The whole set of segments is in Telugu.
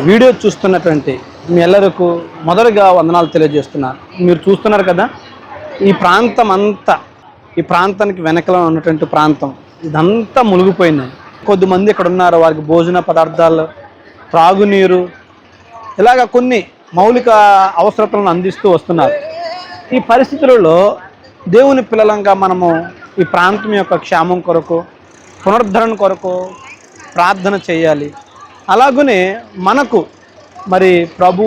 వీడియో చూస్తున్నటువంటి మీ ಎಲ್ಲರಿಗೂ మొదటగా వందనాలు తెలియజేస్తున్నాను మీరు చూస్తున్నారు కదా ఈ ప్రాంతం అంతా ఈ ప్రాంతానికి వెనకలో ఉన్నటువంటి ప్రాంతం ఇదంతా మునిగిపోయింది కొద్దిమంది ఇక్కడ ఉన్నారు వారికి భోజన పదార్థాలు త్రాగునీరు ఇలాగ కొన్ని మౌలిక అవసరతలను అందిస్తూ వస్తున్నారు ఈ పరిస్థితులలో దేవుని పిల్లలంగా మనము ఈ ప్రాంతం యొక్క క్షేమం కొరకు పునరుద్ధరణ కొరకు ప్రార్థన చేయాలి అలాగనే మనకు మరి ప్రభు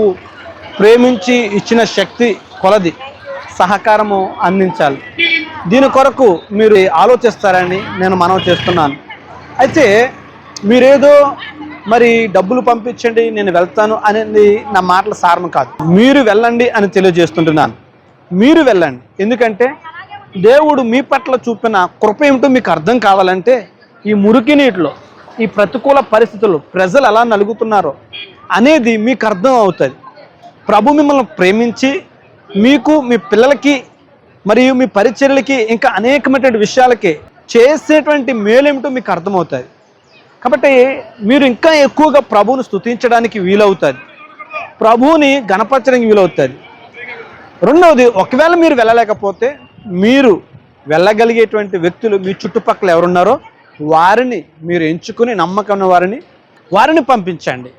ప్రేమించి ఇచ్చిన శక్తి కొలది సహకారము అందించాలి. దీని కొరకు మీరు ఆలోచిస్తారని నేను మనవి చేస్తున్నాను. అయితే మీరేదో మరి డబ్బులు పంపించండి నేను వెళ్తాను అనేది నా మాటల సారం కాదు. మీరు వెళ్ళండి అని తెలియజేస్తుంటున్నాను. మీరు వెళ్ళండి. ఎందుకంటే దేవుడు మీ పట్ల చూపిన కృప ఏమిటో మీకు అర్థం కావాలంటే ఈ మురికి నీటిలో ఈ ప్రతికూల పరిస్థితులు ప్రజలు ఎలా నలుగుతున్నారో అనేది మీకు అర్థం అవుతుంది. ప్రభు మిమ్మల్ని ప్రేమించి మీకు మీ పిల్లలకి మరియు మీ పరిచర్లకి ఇంకా అనేకమైనటువంటి విషయాలకి చేసేటువంటి మేలేమిటో మీకు అర్థమవుతుంది. కాబట్టి మీరు ఇంకా ఎక్కువగా ప్రభువుని స్తుతించడానికి వీలవుతుంది. ప్రభువుని గణపరచడానికి వీలవుతుంది. రెండవది ఒకవేళ మీరు వెళ్ళలేకపోతే మీరు వెళ్ళగలిగేటువంటి వ్యక్తులు మీ చుట్టుపక్కల ఎవరున్నారో వారిని మీరు ఎంచుకుని నమ్మకం ఉన్న వారిని వారిని పంపించండి.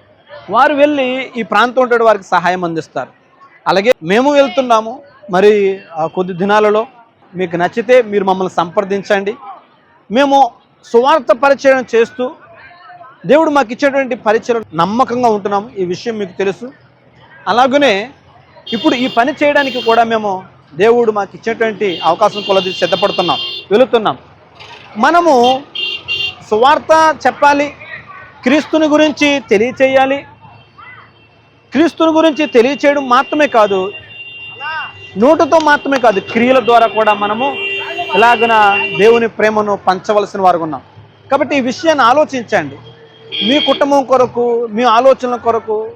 వారు వెళ్ళి ఈ ప్రాంతం ఉంటే వారికి సహాయం అందిస్తారు. అలాగే మేము వెళ్తున్నాము. మరి ఆ కొద్ది దినాలలో మీకు నచ్చితే మీరు మమ్మల్ని సంప్రదించండి. మేము సువార్త పరిచయం చేస్తూ దేవుడు మాకు ఇచ్చేటువంటి పరిచయం నమ్మకంగా ఉంటున్నాము. ఈ విషయం మీకు తెలుసు. అలాగనే ఇప్పుడు ఈ పని చేయడానికి కూడా మేము దేవుడు మాకు ఇచ్చేటువంటి అవకాశం కొలది సిద్ధపడుతున్నాం వెళుతున్నాం. మనము సువార్త చెప్పాలి. క్రీస్తుని గురించి తెలియచేయాలి. క్రీస్తుని గురించి తెలియచేయడం మాత్రమే కాదు నోటుతో మాత్రమే కాదు క్రియల ద్వారా కూడా మనము ఇలాగన దేవుని ప్రేమను పంచవలసిన వారు ఉన్నాం. కాబట్టి ఈ విషయాన్ని ఆలోచించండి. మీ కుటుంబం కొరకు మీ ఆలోచనల కొరకు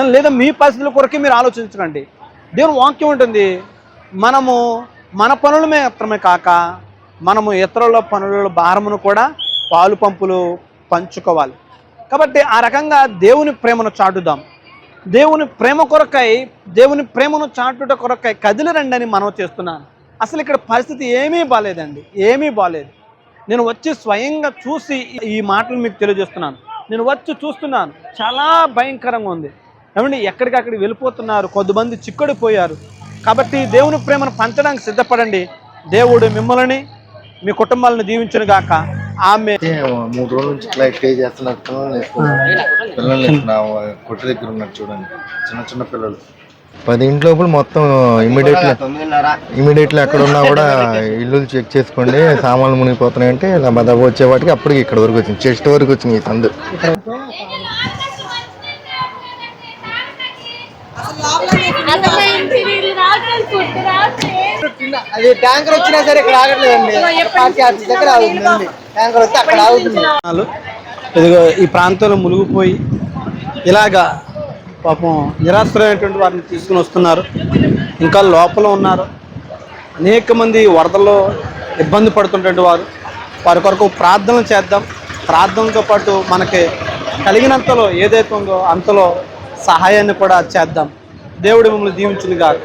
లేదా మీ పరిస్థితుల కొరకే మీరు ఆలోచించకండి. దేవుని వాక్యం ఉంటుంది మనము మన పనులు మాత్రమే కాక మనము ఇతరుల పనుల భారమును కూడా పాలు పంపులు పంచుకోవాలి. కాబట్టి ఆ రకంగా దేవుని ప్రేమను చాటుదాం. దేవుని ప్రేమ కొరకై దేవుని ప్రేమను చాటుట కొరకై కదిలిరండని మనం చేస్తున్నాను. అసలు ఇక్కడ పరిస్థితి ఏమీ బాగాలేదండి ఏమీ బాగాలేదు నేను వచ్చి స్వయంగా చూసి ఈ మాటలు మీకు తెలియజేస్తున్నాను. నేను వచ్చి చూస్తున్నాను. చాలా భయంకరంగా ఉంది. ఏమండి ఎక్కడికక్కడికి వెళ్ళిపోతున్నారు. కొద్దిమంది చిక్కడిపోయారు. కాబట్టి దేవుని ప్రేమను పంచడానికి సిద్ధపడండి. దేవుడు మిమ్మల్ని మీ కుటుంబాలను దీవించునుగాక. ఆమె మూడు రోజుల నుంచి ఇట్లా స్టే చేస్తున్నారు. పిల్లల్ని కొట్టు దగ్గర ఉన్నారు చూడండి. చిన్న చిన్న పిల్లలు. పది ఇంట్లోపల మొత్తం ఇమీడియట్ ఇమీడియట్లీ ఎక్కడ ఉన్నా కూడా ఇల్లు చెక్ చేసుకోండి సామాన్లు మునిగిపోతున్నాయంటే ఇలా బదాబు వచ్చేవాటికి అప్పటికి ఇక్కడ వరకు వచ్చింది చెస్ట్ వరకు వచ్చింది ఈ సందు. అది ట్యాంకర్ వచ్చినా సరే ఇక్కడ ఆగట్లేదండి. పార్టీ ఆఫీస్ దగ్గర ఆగుతుంది ట్యాంకర్ వస్తే అక్కడ ఆగుతుంది. ఇదిగో ఈ ప్రాంతంలో మునిగిపోయి ఇలాగా పాపం నిరాశ్రయమైనటువంటి వారిని తీసుకుని వస్తున్నారు. ఇంకా లోపల ఉన్నారు. అనేక మంది వరదల్లో ఇబ్బంది పడుతున్నటువంటి వారు. వారి కొరకు ప్రార్థన చేద్దాం. ప్రార్థనతో పాటు మనకి కలిగినంతలో ఏదైతే ఉందో అంతలో సహాయాన్ని కూడా చేద్దాం. దేవుడు మిమ్మల్ని దీవించును గాక